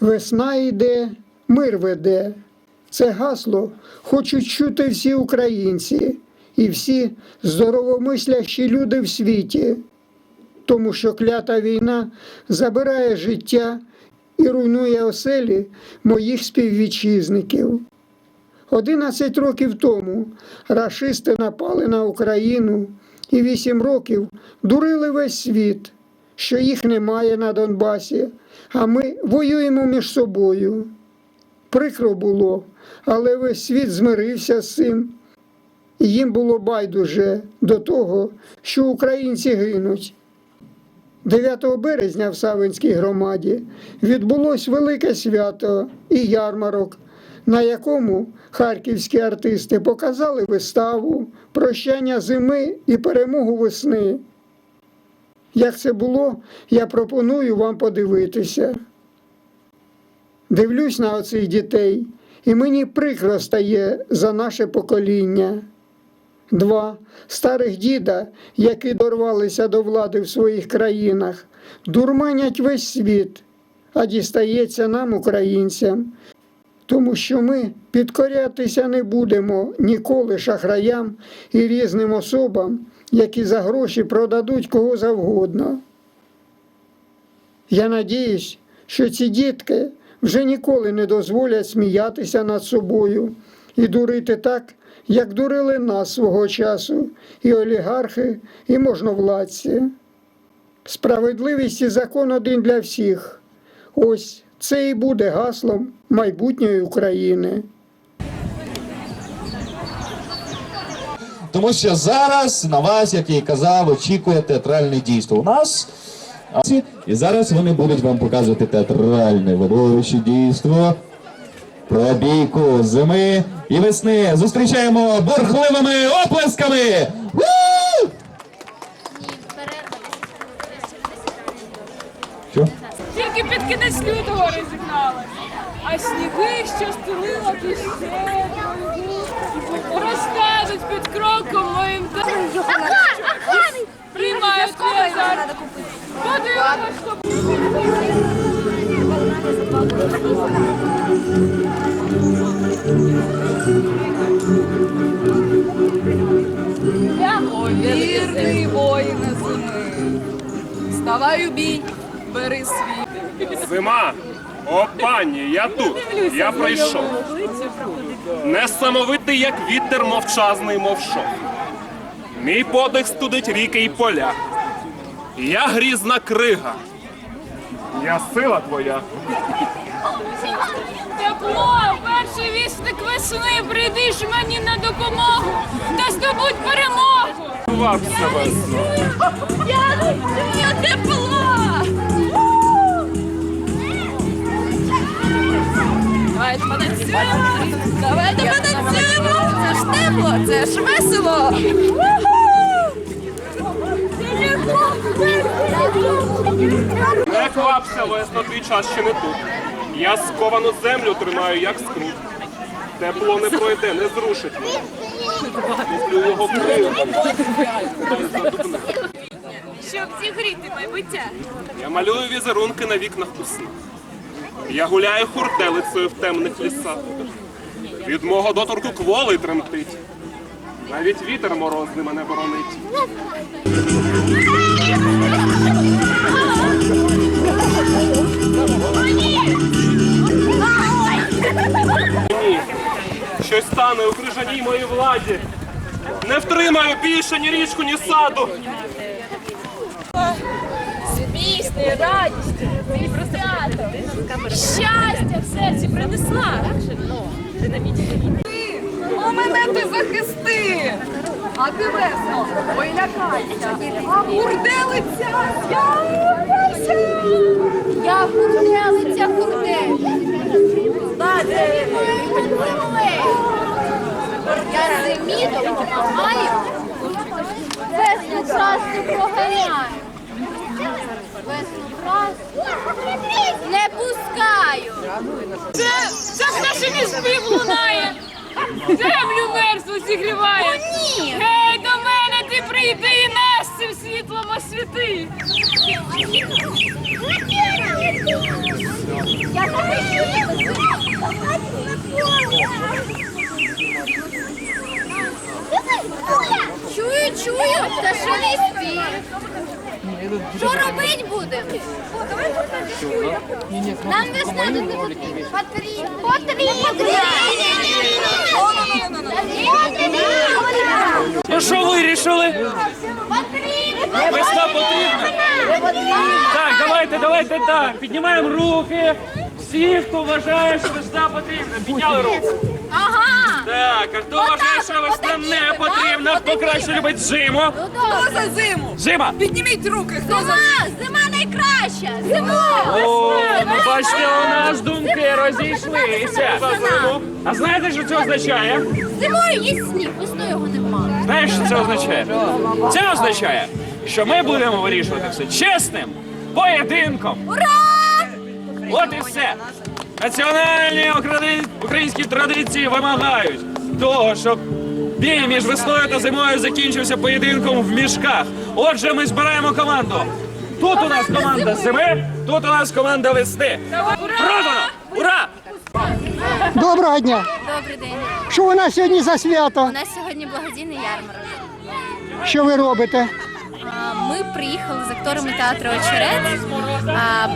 Весна йде, мир веде. Це гасло хочуть чути всі українці і всі здоровомислящі люди в світі, тому що клята війна забирає життя і руйнує оселі моїх співвітчизників. 11 років тому рашисти напали на Україну і 8 років дурили весь світ, що їх немає на Донбасі, а ми воюємо між собою. Прикро було, але весь світ змирився з цим. Їм було байдуже до того, що українці гинуть. 9 березня в Савинській громаді відбулось велике свято і ярмарок, на якому харківські артисти показали виставу Прощання зими і перемогу весни. Як це було, я пропоную вам подивитися. Дивлюсь на оцих дітей, і мені прикро стає за наше покоління. Два старих діда, які дорвалися до влади в своїх країнах, дурманять весь світ, а дістається нам, українцям, тому що ми підкорятися не будемо ніколи шахраям і різним особам, які за гроші продадуть кого завгодно. Я надіюсь, що ці дітки вже ніколи не дозволять сміятися над собою і дурити так, як дурили нас свого часу, і олігархи, і можновладці. Справедливість і закон один для всіх. Ось це і буде гаслом майбутньої України. Тому що зараз на вас, як я і казав, очікує театральне дійство. У нас і зараз вони будуть вам показувати театральне видовище дійство. Про бійку зими і весни зустрічаємо бурхливими оплесками. Ву! Що? Під лютого ризикнули. А сніги, що стелила ти ще розтануть під кроком моїм та приймають зараз. Подивимось, що вірний воїне зими, вставай у бій, бери свій. Зима! О, пані, я тут. Я прийшов. Несамовитий, як вітер мовчазний, мов шов. Мій подих студить ріки й поля. Я грізна крига. Я сила твоя. тепло, перший вісник весни, прийдиш мені на допомогу та здобудь перемогу. Вапся весно. Я люблю тепло. Давайте потанцюємо. Давайте потанцюємо. Це ж тепло, це ж весело. Не квапся, весно, твій час ще не тут. Я сковану землю тримаю, як скрут. Тепло не пройде, не зрушить мене. Люблю його крилом. Щоб зігріти майбуття. Я малюю візерунки на вікнах у снах. Я гуляю хуртелицею в темних лісах. Від мого доторку кволий тремтить. Навіть вітер морозний мене боронить. Ні, щось стане у крижаній моїй владі. Не втримаю більше ні річку, ні саду. Пісні, радість, свято, щастя в серці принесла. О, мене ти захисти. А ти весело, ой, лякайся. А бурделиця, з'явися. Я курделиця курделиця. Я зимі допомагаю, весну красу проганяю. Не пускаю. Це, це ж наше не спів лунає. Землю мерзлу зігріває. О, ні. Гей, до мене ти прийди і нас цим світлом освіти. Чую, чую, та спів. Я будемо. Нам весна не потрібна. Потрібна. Потрібна. Ну що вирішили? Весна потрібна? Так, давайте, давайте так. Піднімаємо руки. Всі, хто вважає, що весна потрібна, підняли руку. Ага. Так, а хто вважає, що весна не потрібна, хто краще любить зиму? Хто за зиму? Зима! Підніміть руки, хто за Зима, зима найкраща. Зима. О, ну бачите, у нас думки розійшлися. А знаєте, що це означає? Зимою є сніг, весною його нема. Знаєш, що це означає? Це означає, що ми будемо вирішувати все чесним поєдинком. Ура! От і все. Національні українські традиції вимагають того, щоб бій між весною та зимою закінчився поєдинком в мішках. Отже, ми збираємо команду. Тут у нас команда зими, тут у нас команда весни. Продано! Ура! Доброго дня! Добрий день. Що у нас сьогодні за свято? У нас сьогодні благодійний ярмарок. Що ви робите? Ми приїхали з акторами театру Очерет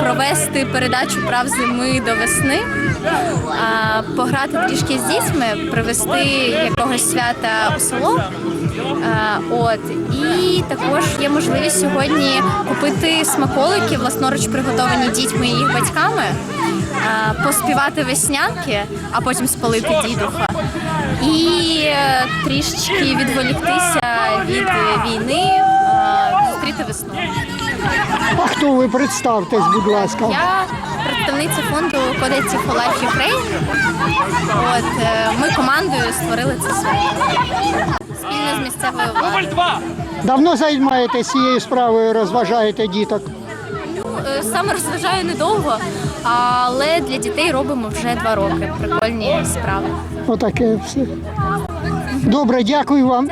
провести передачу прав зими до весни, пограти трішки з дітьми, привезти якогось свята у село. От і також є можливість сьогодні купити смаколики, власноруч приготовані дітьми і їх батьками, поспівати веснянки, а потім спалити дідуха. І е, трішечки відволіктися від е, війни, зустріти весну. А хто ви представтесь, будь ласка? Я представниця фонду Кодеці Life Ukraine. От е, ми командою створили це свято спільно з місцевою владою. Давно займаєтесь цією справою, розважаєте діток. Е, Саме розважаю недовго, але для дітей робимо вже два роки. Прикольні справи. Отаке все. Добре, дякую вам.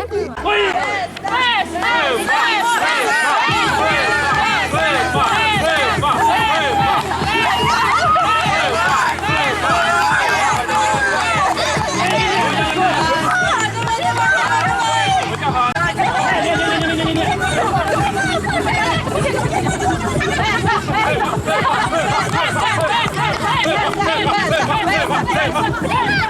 Так,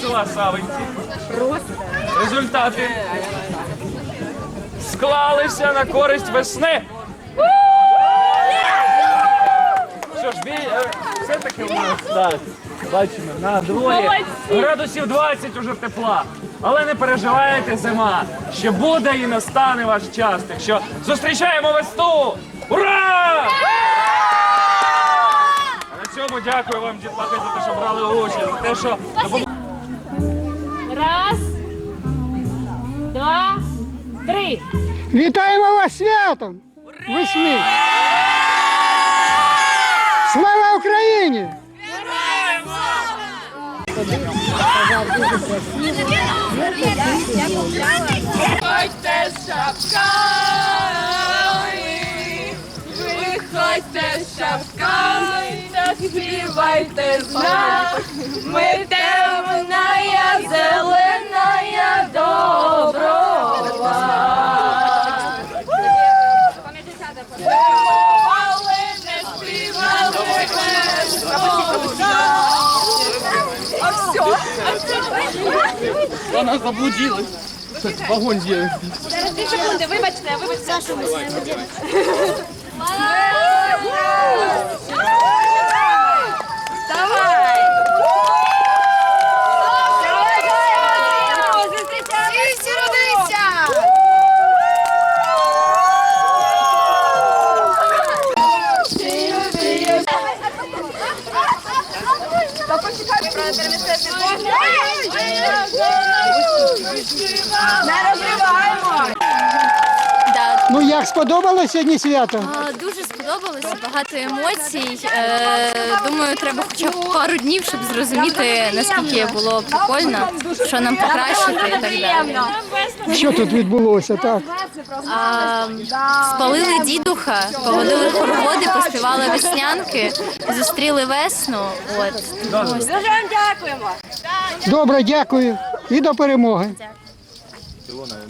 села Савинці. Результати склалися на користь весни. Що ж, бій, е, все-таки у нас так, бачимо, на дворі градусів 20 уже тепла. Але не переживайте, зима. Ще буде і настане ваш час. Так що зустрічаємо весну! Ура! А на цьому дякую вам, дітлахи, за те, що брали участь, за те, що допомогли. Два, три. Вітаємо вас святом! Весни! Слава Україні! Виходьте з шапками, виходьте з шапками, та співайте з нами. Темная, Вона заблудилась. Вагон є. Зараз Дві секунди, вибачте, вибачте. Ну як сподобалося сьогодні свято? Дуже сподобалося, багато емоцій. Е, думаю, треба хоча б пару днів, щоб зрозуміти, наскільки було прикольно, що нам покращити і так далі. Що тут відбулося? Так. А, спалили дідуха, поводили хороводи, поспівали веснянки, зустріли весну. От ось Добре, дякую і до перемоги.